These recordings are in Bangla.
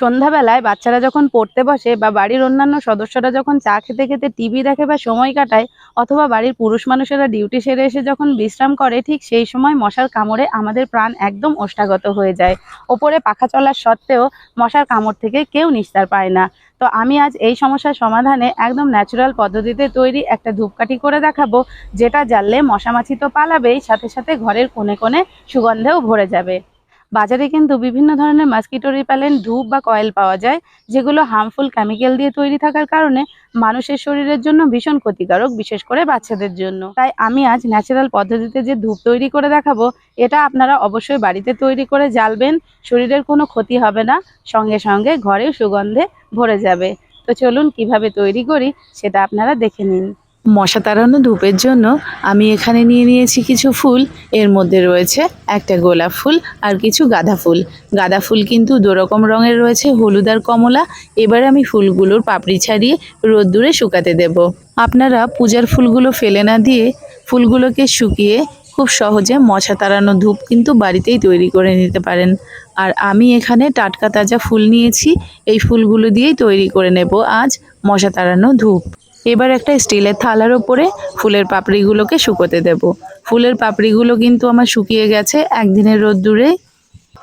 সন্ধ্যাবেলায় বাচ্চারা যখন পড়তে বসে বা বাড়ির অন্যান্য সদস্যরা যখন চা খেতে খেতে টিভি দেখে বা সময় কাটায়, অথবা বাড়ির পুরুষ মানুষেরা ডিউটি সেরে এসে যখন বিশ্রাম করে, ঠিক সেই সময় মশার কামড়ে আমাদের প্রাণ একদম ওষ্ঠাগত হয়ে যায়। ওপরে পাখা চলার সত্ত্বেও মশার কামড় থেকে কেউ নিস্তার পায় না। তো আমি আজ এই সমস্যার সমাধানে একদম ন্যাচারাল পদ্ধতিতে তৈরি একটা ধূপকাঠি করে দেখাবো, যেটা জ্বাললে মশামাছি তো পালাবেই, সাথে সাথে ঘরের কোণে কোণে সুগন্ধেও ভরে যাবে। বাজারে কিন্তু বিভিন্ন ধরনের মসকিটো রিপ্যালেন্ট ধূপ বা কয়েল পাওয়া যায়, যেগুলো হার্মফুল কেমিক্যাল দিয়ে তৈরি থাকার কারণে মানুষের শরীরের জন্য ভীষণ ক্ষতিকারক, বিশেষ করে বাচ্চাদের জন্য। তাই আমি আজ ন্যাচারাল পদ্ধতিতে যে ধূপ তৈরি করে দেখাবো, এটা আপনারা অবশ্যই বাড়িতে তৈরি করে জ্বালবেন, শরীরের কোনো ক্ষতি হবে না, সঙ্গে সঙ্গে ঘরেও সুগন্ধে ভরে যাবে। তো চলুন কীভাবে তৈরি করি, সেটা আপনারা দেখে নিন। মশা তাড়ানো ধূপের জন্য আমি এখানে নিয়ে নিয়েছি কিছু ফুল। এর মধ্যে রয়েছে একটা গোলাপ ফুল আর কিছু গাঁদা ফুল। গাঁদা ফুল কিন্তু দুরকম রঙের রয়েছে, হলুদ আর কমলা। এবার আমি ফুলগুলোর পাপড়ি ছাড়িয়ে রোদ্দুরে শুকাতে দেব। আপনারা পূজার ফুলগুলো ফেলে না দিয়ে ফুলগুলোকে শুকিয়ে খুব সহজে মশা তাড়ানো ধূপ কিন্তু বাড়িতেই তৈরি করে নিতে পারেন। আর আমি এখানে টাটকা তাজা ফুল নিয়েছি, এই ফুলগুলো দিয়েই তৈরি করে নেব আজ মশা তাড়ানো ধূপ। এবার একটা স্টিলের থালার ওপরে ফুলের পাপড়িগুলোকে শুকোতে দেব। ফুলের পাপড়িগুলো কিন্তু আমার শুকিয়ে গেছে একদিনের রোদ্দুরে।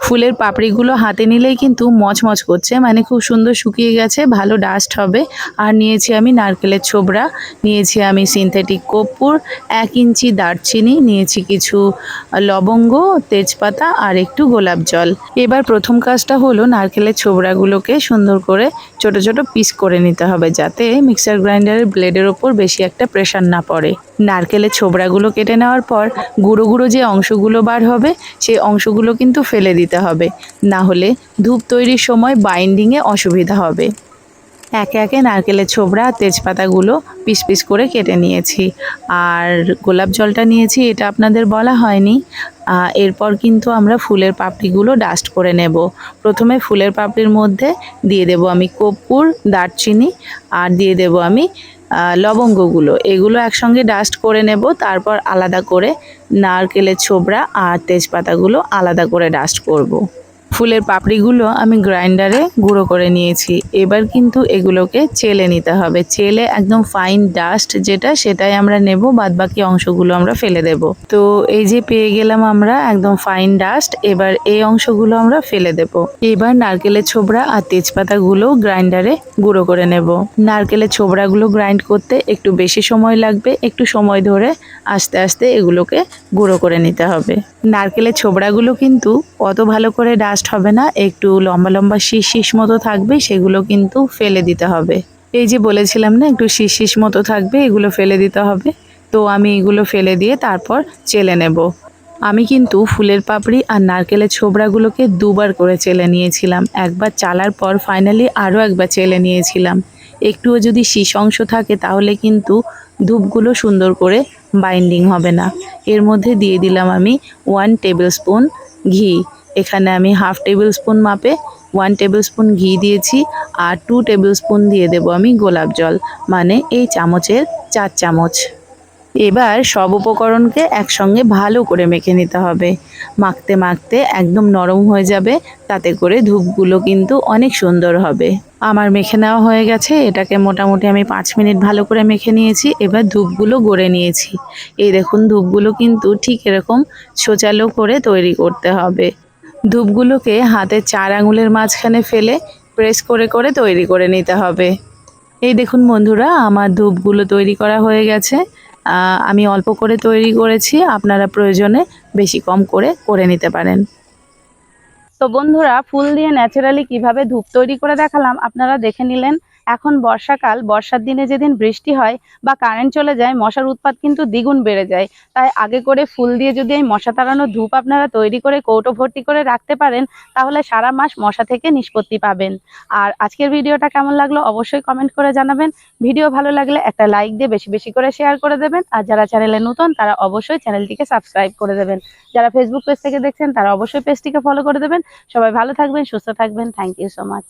ফুলের পাপড়িগুলো হাতে নিলেই কিন্তু মচমচ করছে। মানে খুব সুন্দর শুকিয়ে গেছে, ভালো ডাস্ট হবে। আর নিয়েছি আমি নারকেলের ছোবড়া, নিয়েছি আমি সিনথেটিক কর্পূর, এক ইঞ্চি দারচিনি, নিয়েছি কিছু লবঙ্গ, তেজপাতা আর একটু গোলাপ জল। এবার প্রথম কাজটা হলো নারকেলের ছোবড়াগুলোকে সুন্দর করে ছোট ছোট পিস করে নিতে হবে যাতে মিক্সার গ্রাইন্ডারের ব্লেডের ওপর বেশি একটা প্রেশার না পড়ে। নারকেলের ছোবড়াগুলো কেটে নেওয়ার পর গুঁড়ো গুঁড়ো যে অংশগুলো বার হবে, সেই অংশগুলো কিন্তু ফেলে দিতে হবে। না হলে ধূপ তৈরির সময় বাইন্ডিংয়ে অসুবিধা হবে। একে একে নারকেলের ছোবড়া, তেজপাতাগুলো পিস পিস করে কেটে নিয়েছি। আর গোলাপ জলটা নিয়েছি, এটা আপনাদের বলা হয়নি। এরপর কিন্তু আমরা ফুলের পাপড়িগুলো ডাস্ট করে নেব। প্রথমে ফুলের পাপড়ির মধ্যে দিয়ে দেব আমি কর্পূর, দারচিনি, আর দিয়ে দেব আমি লবঙ্গগুলো এগুলো একসঙ্গে ডাস্ট করে নেব, তারপর আলাদা করে নারকেলের ছোবড়া আর তেজপাতাগুলো আলাদা করে ডাস্ট করব। ফুলের পাপড়িগুলো আমি গ্রাইন্ডারে গুঁড়ো করে নিয়েছি। এবার কিন্তু এগুলোকে চেলে নিতে হবে। চেলে একদম ফাইন ডাস্ট যেটা, সেটাই আমরা নেব বাদ বাকি অংশগুলো আমরা ফেলে দেব। তো এই যে পেয়ে গেলাম আমরা একদম ফাইন ডাস্ট, এবার এই অংশগুলো আমরা ফেলে দেব। এবার নারকেলের ছোবড়া আর তেজপাতাগুলো গ্রাইন্ডারে গুঁড়ো করে নেব। নারকেলের ছোবড়াগুলো গ্রাইন্ড করতে একটু বেশি সময় লাগবে, একটু সময় ধরে আস্তে আস্তে এগুলোকে গুঁড়ো করে নিতে হবে। নারকেলের ছোবড়াগুলো কিন্তু অত ভালো করে ডাস্ট হবে না, একটু লম্বা লম্বা শীষ শীষ মতো থাকবে, সেগুলো কিন্তু ফেলে দিতে হবে। এই যে বলেছিলাম না, একটু শীষ শীষ মতো থাকবে, এগুলো ফেলে দিতে হবে। তো আমি এগুলো ফেলে দিয়ে তারপর চেলে নেব। আমি কিন্তু ফুলের পাপড়ি আর নারকেলের ছোবড়াগুলোকে দুবার করে চেলে নিয়েছিলাম। একবার চালার পর ফাইনালি আরও একবার চেলে নিয়েছিলাম। একটুও যদি শীষ অংশ থাকে, তাহলে কিন্তু ধূপগুলো সুন্দর করে বাইন্ডিং হবে না। এর মধ্যে দিয়ে দিলাম আমি ওয়ান টেবিল স্পুন ঘি। এখানে আমি হাফ টেবিল স্পুন মাপে ওয়ান টেবিল স্পুন ঘি দিয়েছি আর টু টেবিল স্পুন দিয়ে দেবো আমি গোলাপ জল মানে এই চামচের চার চামচ। এবার সব উপকরণকে একসঙ্গে ভালো করে মেখে নিতে হবে। মাখতে মাখতে একদম নরম হয়ে যাবে, তাতে করে ধূপগুলো কিন্তু অনেক সুন্দর হবে। আমার মেখে নেওয়া হয়ে গেছে, এটাকে মোটামুটি আমি পাঁচ মিনিট ভালো করে মেখে নিয়েছি, এবার ধূপগুলো গড়ে নিয়েছি। এই দেখুন, ধূপগুলো কিন্তু ঠিক এরকম ছোচালো করে তৈরি করতে হবে। ধূপগুলোকে হাতে চার আঙুলের মাঝখানে ফেলে প্রেস করে করে তৈরি করে নিতে হবে। এই দেখুন বন্ধুরা, আমার ধূপগুলো তৈরি করা হয়ে গেছে। আমি অল্প করে তৈরি করেছি, আপনারা প্রয়োজনে বেশি কম করে করে নিতে পারেন। তো বন্ধুরা, ফুল দিয়ে ন্যাচারালি কীভাবে ধূপ তৈরি করে দেখালাম, আপনারা দেখে নিলেন। এখন বর্ষাকাল, বর্ষার দিনে যেদিন বৃষ্টি হয় বা কারেন্ট চলে যায়, মশার উৎপাত কিন্তু দ্বিগুণ বেড়ে যায়। তাই আগে করে ফুল দিয়ে যদি এই মশা তাড়ানো ধূপ আপনারা তৈরি করে কৌটো ভর্তি করে রাখতে পারেন, তাহলে সারা মাস মশা থেকে নিষ্পত্তি পাবেন। আর আজকের ভিডিওটা কেমন লাগল অবশ্যই কমেন্ট করে জানাবেন। ভিডিও ভালো লাগলে একটা লাইক দিয়ে বেশি বেশি করে শেয়ার করে দেবেন। আর যারা চ্যানেলে নতুন, তারা অবশ্যই চ্যানেলটিকে সাবস্ক্রাইব করে দেবেন। যারা ফেসবুক পেজ থেকে দেখছেন, তারা অবশ্যই পেজটিকে ফলো করে দেবেন। সবাই ভালো থাকবেন, সুস্থ থাকবেন। Thank you so much